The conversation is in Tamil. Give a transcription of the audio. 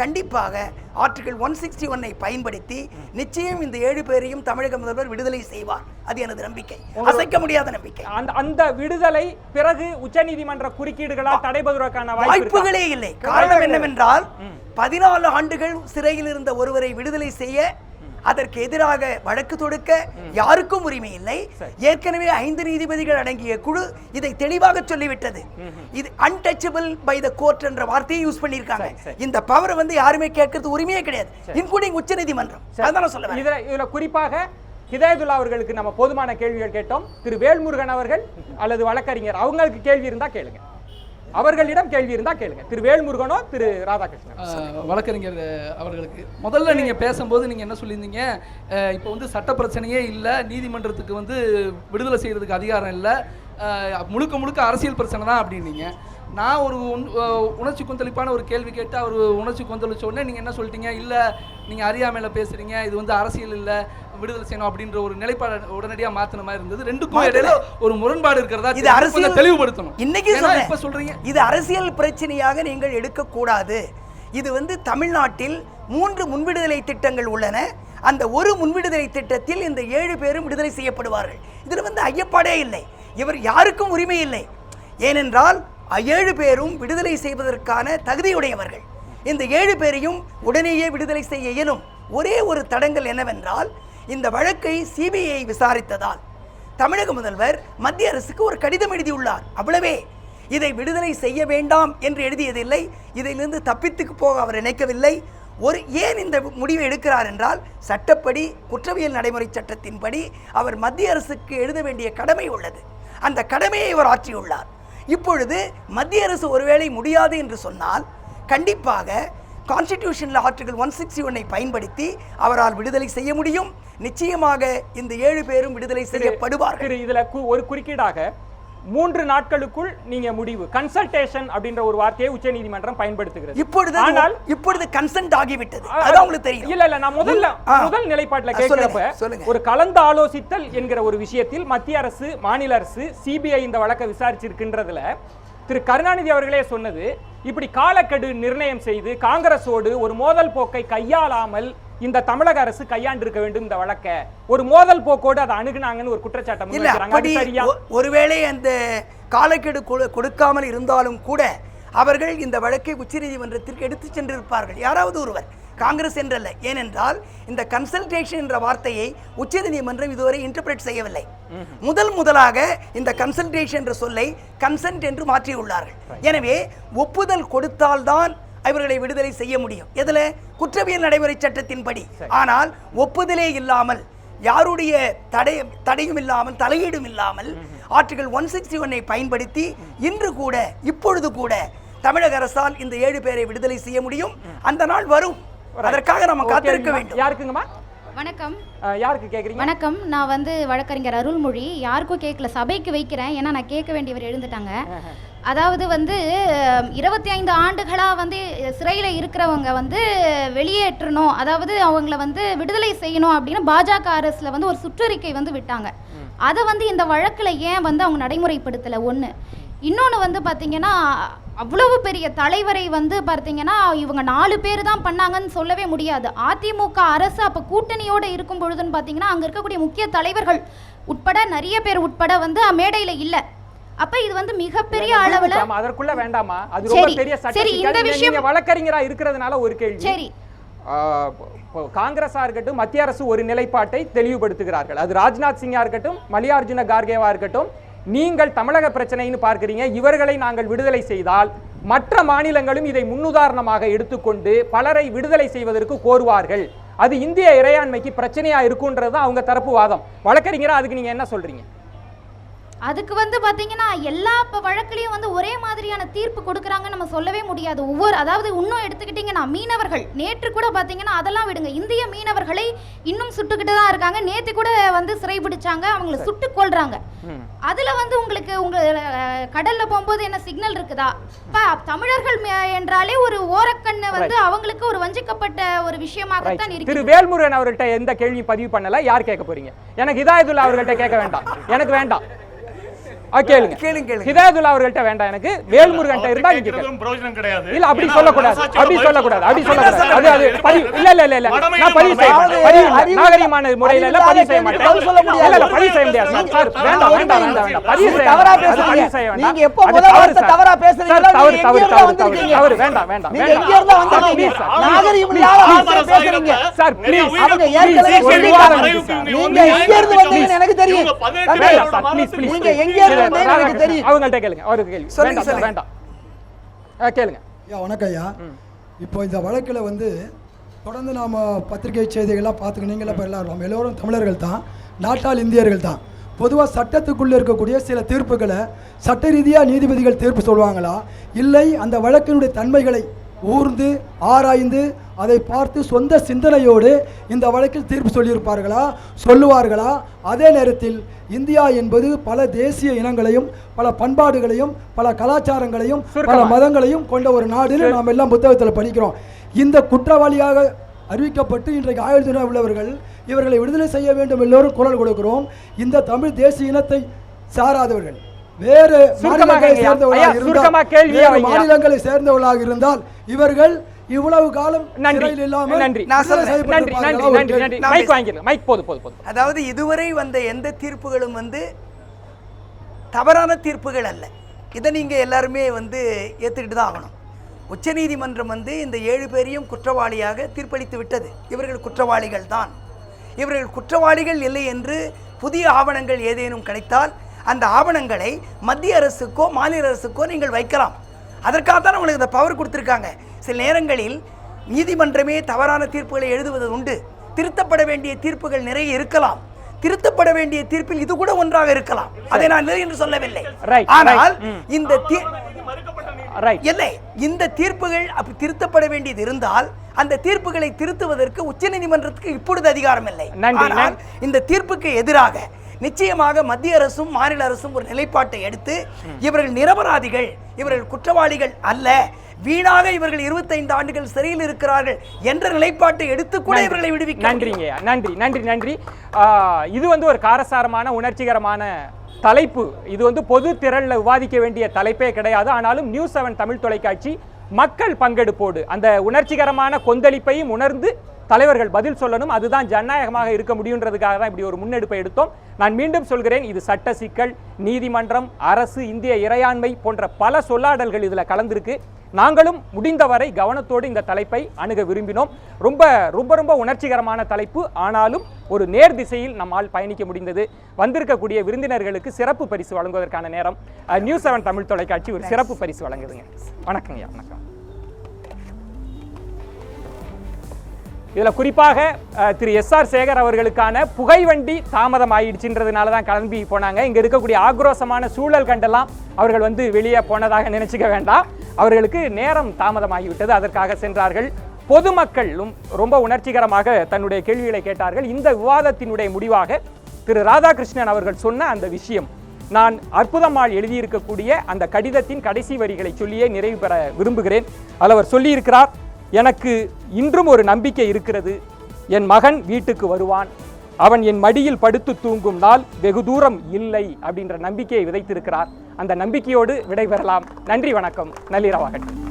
கண்டிப்பாக ஆர்டிகல் ஒன் சிக்ஸ்டி ஒன்னை பயன்படுத்தி நிச்சயம் இந்த ஏழு பேரையும் தமிழக முதல்வர் விடுதலை செய்வார். அது எனது நம்பிக்கை. அசைக்க முடியாத நம்பிக்கை. அந்த அந்த விடுதலை பிறகு உச்சநீதிமன்ற குறுக்கீடுகளால் தடைபடுவதற்கான? வாய்ப்புகளே இல்லை. காரணம் என்னவென்றால் பதினாலு ஆண்டுகள் சிறையில் இருந்த ஒருவரை விடுதலை செய்ய அதற்கு எதிராக வழக்கு தொடுக்க யாருக்கும் உரிமை இல்லை. ஏற்கனவே ஐந்து நீதிபதிகள் அடங்கிய குழு இதை தெளிவாக சொல்லிவிட்டது. இது அன்டச்சபிள் பை த கோர்ட் என்ற வார்த்தையை யூஸ் பண்ணியிருக்காங்க. இந்த பவர் வந்து யாருமே கேட்கறது உரிமையே கிடையாது. இன்க்ளூடிங் உச்ச நீதிமன்றம். அதான் நான் சொல்ல. இதுல இதுல குறிப்பாக ஹிதாயத்துல்லா அவர்களுக்கு நம்ம போதுமான கேள்விகள் கேட்டோம். திரு வேல்முருகன் அவர்கள் அல்லது வழக்கறிஞர் அவங்களுக்கு கேள்வி இருந்தா கேளுங்க. அவர்களிடம் கேள்வி இருந்தா கேளுங்க. திரு வேல்முருகனோ திரு ராதாகிருஷ்ணன். வழக்கறிஞர் அவர்களுக்கு. முதல்ல நீங்க பேசும்போது நீங்க என்ன சொல்லியிருந்தீங்க? இப்போ வந்து சட்ட பிரச்சனையே இல்லை நீதிமன்றத்துக்கு வந்து விடுதலை செய்யறதுக்கு அதிகாரம் இல்லை முழுக்க முழுக்க அரசியல் பிரச்சனை தான் அப்படின்னீங்க. நான் ஒரு உணர்ச்சி கொந்தளிப்பான ஒரு கேள்வி கேட்டு அவர் உணர்ச்சி கொந்தளிச்ச உடனே நீங்க என்ன சொல்லிட்டீங்க? இல்லை நீங்க அறியாமையில் பேசுறீங்க இது வந்து அரசியல் இல்லை விடுதலை செய்யணும் அப்படின்ற ஒரு நிலைப்பாடு உடனடியா மாத்தின மாதிரி இருந்தது. ரெண்டுக்கும் இடையில ஒரு முரண்பாடு இருக்கிறதா இது. அரசியல் தெளிவுபடுத்தணும். இன்னைக்கு. இப்ப சொல்றீங்க. இது அரசியல் பிரச்சனையாக நீங்கள் எடுக்கக்கூடாது. இது வந்து தமிழ்நாட்டில் மூன்று முன்விடுதலை திட்டங்கள் உள்ளன. அந்த ஒரு முன்விடுதலை திட்டத்தில் இந்த ஏழு பேரும் விடுதலை செய்யப்படுவார்கள். இதில் வந்து ஐயப்பாடே இல்லை. இவர் யாருக்கும் உரிமை இல்லை. ஏனென்றால் ஏழு பேரும் விடுதலை செய்வதற்கான தகுதியுடையவர்கள். இந்த ஏழு பேரையும் உடனேயே விடுதலை செய்ய இயலும். ஒரே ஒரு தடங்கல் என்னவென்றால் இந்த வழக்கை சிபிஐ விசாரித்ததால். தமிழக முதல்வர் மத்திய அரசுக்கு ஒரு கடிதம் எழுதியுள்ளார். அவ்வளவே. இதை விடுதலை செய்ய வேண்டாம் என்று எழுதியதில்லை. இதிலிருந்து தப்பித்துக்கு போக அவர் நினைக்கவில்லை. ஒரு ஏன் இந்த முடிவை எடுக்கிறார் என்றால் சட்டப்படி குற்றவியல் நடைமுறை சட்டத்தின்படி அவர் மத்திய அரசுக்கு எழுத வேண்டிய கடமை உள்ளது. அந்த கடமையை இவர் ஆற்றியுள்ளார். இப்பொழுது மத்திய அரசு ஒருவேளை முடியாது என்று சொன்னால் கண்டிப்பாக கான்ஸ்டிடியூஷனில் ஆர்டிகல் ஒன் சிக்ஸ்டி ஒன்னை பயன்படுத்தி அவரால் விடுதலை செய்ய முடியும். நிச்சயமாக இந்த ஏழு பேரும் விடுதலை செய்யப்படுவார்கள். இதுல ஒரு குறுக்கீடாக மூன்று நாட்களுக்குள் நீங்க முடிவு. கன்சல்டேஷன் அப்படின்ற ஒரு வார்த்தையை உச்சநீதிமன்றம் பயன்படுத்துகிறது. இப்பொழுது ஆனால் இப்பொழுது கன்சென்ட் ஆகிவிட்டது. அதான் உங்களுக்கு தெரியும். இல்ல இல்ல நான் முதல்ல. முதல் நிலைப்பாட்டுல கேட்கிறப்ப. ஒரு கலந்து ஆலோசித்தல் என்கிற ஒரு விஷயத்தில் மத்திய அரசு மாநில அரசு சிபிஐ இந்த வழக்கை விசாரிச்சிருக்கின்றதுல திரு கருணாநிதி அவர்களே சொன்னது இப்படி காலக்கெடு நிர்ணயம் செய்து காங்கிரஸோடு ஒரு மோதல் போக்கை கையாளாமல் இந்த தமிழக அரசு கையாண்டிருக்க வேண்டும் இந்த வழக்கை. ஒரு மோதல் போக்கோடு அதை அணுகுனாங்கன்னு ஒரு குற்றச்சாட்டை இல்ல முன்வைக்கிறாங்க. அப்படி அது சரியா? ஒ- ஒருவேளை அந்த காலக்கெடு கொடு- கொடுக்காமல் இருந்தாலும் கூட அவர்கள் இந்த வழக்கை உச்சநீதிமன்றத்திற்கு எடுத்து சென்றிருப்பார்கள். யாராவது ஒருவர் காங்கிரஸ் என்றல்ல. ஏனென்றால் இந்த கன்சல்டேஷன் என்ற வார்த்தையை உச்சநீதிமன்றம் இதுவரை இன்டர்பிரேட் செய்யவில்லை. முதல் முதலாக இந்த கன்சல்டேஷன் என்ற சொல்லை கன்சென்ட் என்று மாற்றியுள்ளார்கள். எனவே ஒப்புதல் கொடுத்தால்தான் இவர்களை விடுதலை செய்ய முடியும். எதுல? குற்றவியல் நடைமுறை சட்டத்தின்படி. ஆனால் ஒப்புதலே இல்லாமல் யாருடைய தடை தடையும் இல்லாமல் தலையீடும் இல்லாமல் ஆர்டிகல் ஒன் சிக்ஸ்டி ஒன்னை பயன்படுத்தி இன்று கூட இப்பொழுது கூட தமிழக அரசால் இந்த ஏழு பேரை விடுதலை செய்ய முடியும். அந்த நாள் வரும். அதற்காக நம்ம காத்திருக்க. வேண்டும். யாருக்குங்கம்மா? வணக்கம். யாருக்கு கேக்குறீங்க? வணக்கம். நான் வந்து வழக்கறிஞர் அருள்மொழி. யாருக்கும் கேட்கல சபைக்கு வைக்கிறேன். ஏன்னா நான் கேட்க வேண்டியவர் எழுந்துட்டாங்க. அதாவது வந்து இருபத்தி ஐந்து ஆண்டுகளாக வந்து சிறையில் இருக்கிறவங்க வந்து வெளியேற்றணும். அதாவது அவங்கள வந்து விடுதலை செய்யணும் அப்படின்னு பாஜக அரசில் வந்து ஒரு சுற்றறிக்கை வந்து விட்டாங்க. அதை வந்து இந்த வழக்கில் ஏன் வந்து அவங்க நடைமுறைப்படுத்தலை? ஒன்று இன்னொன்று வந்து பார்த்தீங்கன்னா அவ்வளவு பெரிய தலைவரை வந்து பார்த்தீங்கன்னா இவங்க நாலு பேர் தான் பண்ணாங்கன்னு சொல்லவே முடியாது. அதிமுக அரசு அப்போ கூட்டணியோடு இருக்கும் பொழுதுன்னு பார்த்தீங்கன்னா அங்கே இருக்கக்கூடிய முக்கிய தலைவர்கள் உட்பட நிறைய பேர் உட்பட வந்து மேடையில் இல்லை. அப்போ இது வந்து மிகப்பெரிய அளவில் அதற்குள்ள வேண்டாமா? அது ரொம்ப பெரிய சரி. இந்த விஷயம்- வழக்கறிஞரா இருக்கிறதுனால ஒரு கேள்வி. சரி. காங்கிரஸா இருக்கட்டும் மத்திய அரசு ஒரு நிலைப்பாட்டை தெளிவுபடுத்துகிறார்கள். அது ராஜ்நாத் சிங்கா இருக்கட்டும் மல்லிகார்ஜுன கார்கேவா இருக்கட்டும் நீங்கள் தமிழக பிரச்சனைன்னு பார்க்கிறீங்க. இவர்களை நாங்கள் விடுதலை செய்தால் மற்ற மாநிலங்களும் இதை முன்னுதாரணமாக எடுத்துக்கொண்டு பலரை விடுதலை செய்வதற்கு கோருவார்கள். அது இந்திய இறையாண்மைக்கு பிரச்சனையா இருக்குன்றது அவங்க தரப்பு வாதம் வழக்கறிஞரா அதுக்கு நீங்க என்ன சொல்றீங்க? அதுக்கு வந்து பாத்தீங்கன்னா எல்லா இப்போ வழக்குலையும் வந்து ஒரே மாதிரியான தீர்ப்பு கொடுக்குறாங்கன்னு நம்ம சொல்லவே முடியாது. ஒவ்வொரு அதாவது இன்னும் எடுத்துக்கிட்டிங்கன்னா மீனவர்கள். நேற்று கூட பார்த்தீங்கன்னா அதெல்லாம் விடுங்க. இந்திய மீனவர்களை இன்னும் சுட்டுக்கிட்டு தான் இருக்காங்க. நேற்று கூட வந்து சிறைபிடிச்சாங்க அவங்கள சுட்டு கொல்றாங்க. ம். அதுல வந்து உங்களுக்கு உங்க அஹ், கடல்ல போகும்போது என்ன சிக்னல் இருக்குதா? பா தமிழர்கள் என்றாலே ஒரு ஓரக்கண்ணு வந்து அவங்களுக்கு ஒரு வஞ்சிக்கப்பட்ட ஒரு விஷயமாகத்தான் திரு இருக்கு வேல்முருகன் அவர்கள்ட்ட எந்த கேள்வியும் பதிவு பண்ணல. யார் கேட்க போறீங்க? எனக்கு இதாயதுல்லா அவர்கள்ட்ட கேட்க வேண்டாம். எனக்கு வேண்டாம். கேளுங்க கேளுங்க, கேளுங்க. ஹிதாயத்துல்லா அவர்கள்ட்ட வேண்டாம் எனக்கு வேல்முருகன்ட்ட இருந்தா நீங்க கேளுங்க. கேட்கறதும் பிரயோஜனம் கிடையாது இல்ல அப்படி ஏன்னா சொல்லக்கூடாது மனசாட்சியோட அப்படி பதில் சொல்லக்கூடாது அப்படி சொல்லணும். சொல்லக்கூடாது அது அது பதிவு இல்ல இல்ல இல்ல இல்ல வடமையில நான் பதிவு செய்ய மாட்டேன் மடமையில பதிவு இல்ல. அறிவு- நாகரிகமான முறையில பதிவு செய்ய மாட்டேன் பதில் சொல்ல முடியாது. இல்ல இல்ல பதிவு செய்ய முடியாது சார் சார் வேண்டாம் வேண்டாம் வேண்டாம் வேண்டாம் பதிவு செய்ய தவறா பேசுறீங்க. நீங்க எப்போ தவறு வார்த்தை. தவறா தவறு தவறு தவறு இருந்தா தவறு வந்திருக்கீங்க? தவறு வேண்டாம் வேண்டாம் நீங்க வேண்டாம் எங்க இருந்தா சார், வந்திருக்கீங்க? please sir. நாகரிகம் please. இல்லாத ஆமாம், வார்த்தை சார், பேசுறீங்க. சார் ப்ளீஸ் அவங்க ஏற்கனவே ஒரு சொல்லி விவாதம் தராங்க. இருக்கு சார். நீங்க எங்க இருந்து வந்தீங்கன்னு எனக்கு தெரியும் நீங்க எங்க எனக்கு தெரியும். அவங்கள்ட்ட கேளுங்க அவருக்கு கேள்வி சொல்லுங்க, வேண்டாம் சார் சொல்லுங்க. வேண்டாம். ஆ, கேளுங்க. ஐயா வணக்கம் ஐயா. இப்போ இந்த வழக்கில் வந்து தொடர்ந்து நாம் பத்திரிகை செய்திகள்லாம் பார்த்துக்க நீங்களே இப்போ எல்லாரும் நம்ம எல்லோரும் தமிழர்கள் தான் நாட்டால் இந்தியர்கள் தான். பொதுவாக சட்டத்துக்குள்ளே இருக்கக்கூடிய சில தீர்ப்புகளை சட்ட ரீதியாக நீதிபதிகள் தீர்ப்பு சொல்லுவாங்களா இல்லை அந்த வழக்கினுடைய தன்மைகளை ஊர்ந்து ஆராய்ந்து அதை பார்த்து சொந்த சிந்தனையோடு இந்த வழக்கில் தீர்ப்பு சொல்லியிருப்பார்களா? சொல்லுவார்களா? அதே நேரத்தில் இந்தியா என்பது பல தேசிய இனங்களையும் பல பண்பாடுகளையும் பல கலாச்சாரங்களையும் பல. மதங்களையும் கொண்ட ஒரு நாடுன்னு நாம் எல்லாம் புத்தகத்தில் படிக்கிறோம். இந்த குற்றவாளியாக அறிவிக்கப்பட்டு இன்றைக்கு ஆயுள் உள்ளவர்கள் இவர்களை விடுதலை செய்ய வேண்டும் எல்லோரும் குரல் கொடுக்கிறோம். இந்த தமிழ் தேசிய இனத்தை சாராதவர்கள். வேறு சுருக்கமாக வைங்க. மாநிலங்களை சேர்ந்தவர்களாக இருந்தால் இவர்கள் இவ்வளவு காலம் நன்றி. இல்லாமல் நன்றி. நன்றி நன்றி நன்றி கேள்வி. நன்றி நான் மைக் வாங்கிருங்க மைக் போதும் போதும் போதும் அதாவது இதுவரை வந்த எந்த தீர்ப்புகளும் வந்து தவறான தீர்ப்புகள் அல்ல. இதை நீங்கள் எல்லாருமே வந்து ஏற்றுக்கிட்டு தான் ஆகணும். உச்சநீதிமன்றம் வந்து இந்த ஏழு பேரையும் குற்றவாளியாக தீர்ப்பளித்து விட்டது. இவர்கள் குற்றவாளிகள் தான் இவர்கள் குற்றவாளிகள் இல்லை என்று புதிய ஆவணங்கள் ஏதேனும் கிடைத்தால் அந்த ஆவணங்களை மத்திய அரசுக்கோ மாநில அரசுக்கோ நீங்கள் வைக்கலாம். அதற்காக தான் உங்களுக்கு இந்த பவர் கொடுத்துருக்காங்க. சில நேரங்களில் நீதிமன்றமே தவறான தீர்ப்புகளை எழுதுவது உண்டு. திருத்தப்பட வேண்டிய தீர்ப்புகள் நிறைய இருக்கலாம். திருத்தப்பட வேண்டிய தீர்ப்பில் இது கூட ஒன்றாக இருக்கலாம். அதை நான் இல்லை என்று சொல்லவில்லை. ஆனால். இந்த இல்லை இந்த தீர்ப்புகள் அப்படி திருத்தப்பட வேண்டியது இருந்தால் அந்த தீர்ப்புகளை திருத்துவதற்கு உச்சநீதிமன்றத்துக்கு இப்பொழுது அதிகாரம் இல்லை. நன்றி, ஆனால் இந்த தீர்ப்புக்கு எதிராக நிச்சயமாக மத்திய அரசும் மாநில அரசும் ஒரு நிலைப்பாட்டை எடுத்து இவர்கள் நிரபராதிகள் இவர்கள் குற்றவாளிகள் அல்ல. வீணாக இவர்கள் 25 ஆண்டுகள் சிறையில் இருக்கிறார்கள் என்ற நிலைப்பாட்டை எடுத்து கூட இவர்களை விடுவிக்க நன்றிங்க. நன்றி நன்றி நன்றி. இது வந்து ஒரு காரசாரமான உணர்ச்சிகரமான தலைப்பு. இது வந்து பொது திரள்ல விவாதிக்க வேண்டிய தலைப்பே கிடையாது. ஆனாலும் நியூஸ் செவன் தமிழ் தொலைக்காட்சி மக்கள் பங்கெடுப்போடு அந்த உணர்ச்சிகரமான கொந்தளிப்பையும் உணர்ந்து தலைவர்கள் பதில் சொல்லணும். அதுதான் ஜனநாயகமாக இருக்க முடியுன்றதுக்காக தான் இப்படி ஒரு முன்னெடுப்பை எடுத்தோம். நான் மீண்டும் சொல்கிறேன் இது சட்ட சிக்கல் நீதிமன்றம் அரசு இந்திய இறையாண்மை போன்ற பல சொல்லாடல்கள் இதில் கலந்திருக்கு. நாங்களும் முடிந்தவரை கவனத்தோடு இந்த தலைப்பை அணுக விரும்பினோம். ரொம்ப ரொம்ப ரொம்ப உணர்ச்சிகரமான தலைப்பு. ஆனாலும் ஒரு நேர் திசையில் நம்மால் பயணிக்க முடிந்தது. வந்திருக்கக்கூடிய விருந்தினர்களுக்கு சிறப்பு பரிசு வழங்குவதற்கான நேரம். நியூஸ் செவன் தமிழ் தொலைக்காட்சி ஒரு சிறப்பு பரிசு வழங்குதுங்க. வணக்கங்கய்யா வணக்கம். இதுல குறிப்பாக திரு எஸ் ஆர் சேகர் அவர்களுக்கான புகைவண்டி தாமதம் ஆயிடுச்சுன்றதுனால தான் கிளம்பி போனாங்க. இங்க இருக்கக்கூடிய ஆக்ரோஷமான சூழல் கண்டெல்லாம் அவர்கள் வந்து வெளியே போனதாக நினச்சிக்க வேண்டாம். அவர்களுக்கு நேரம் தாமதமாகிவிட்டது. அதற்காக சென்றார்கள். பொதுமக்களும் ரொம்ப உணர்ச்சிகரமாக தன்னுடைய கேள்விகளை கேட்டார்கள். இந்த விவாதத்தினுடைய முடிவாக திரு ராதாகிருஷ்ணன் அவர்கள் சொன்ன அந்த விஷயம். நான் அற்புதம்மாள் எழுதியிருக்கக்கூடிய அந்த கடிதத்தின் கடைசி வரிகளை சொல்லியே நிறைவு பெற விரும்புகிறேன். அதில் அவர் சொல்லியிருக்கிறார் எனக்கு இன்றும் ஒரு நம்பிக்கை இருக்கிறது. என் மகன் வீட்டுக்கு வருவான். அவன் என் மடியில் படுத்து தூங்கும் நாள் வெகு தூரம் இல்லை அப்படின்ற நம்பிக்கையை விதைத்திருக்கிறார். அந்த நம்பிக்கையோடு விடைபெறலாம். நன்றி வணக்கம். நள்ளிரவாகட்டும்.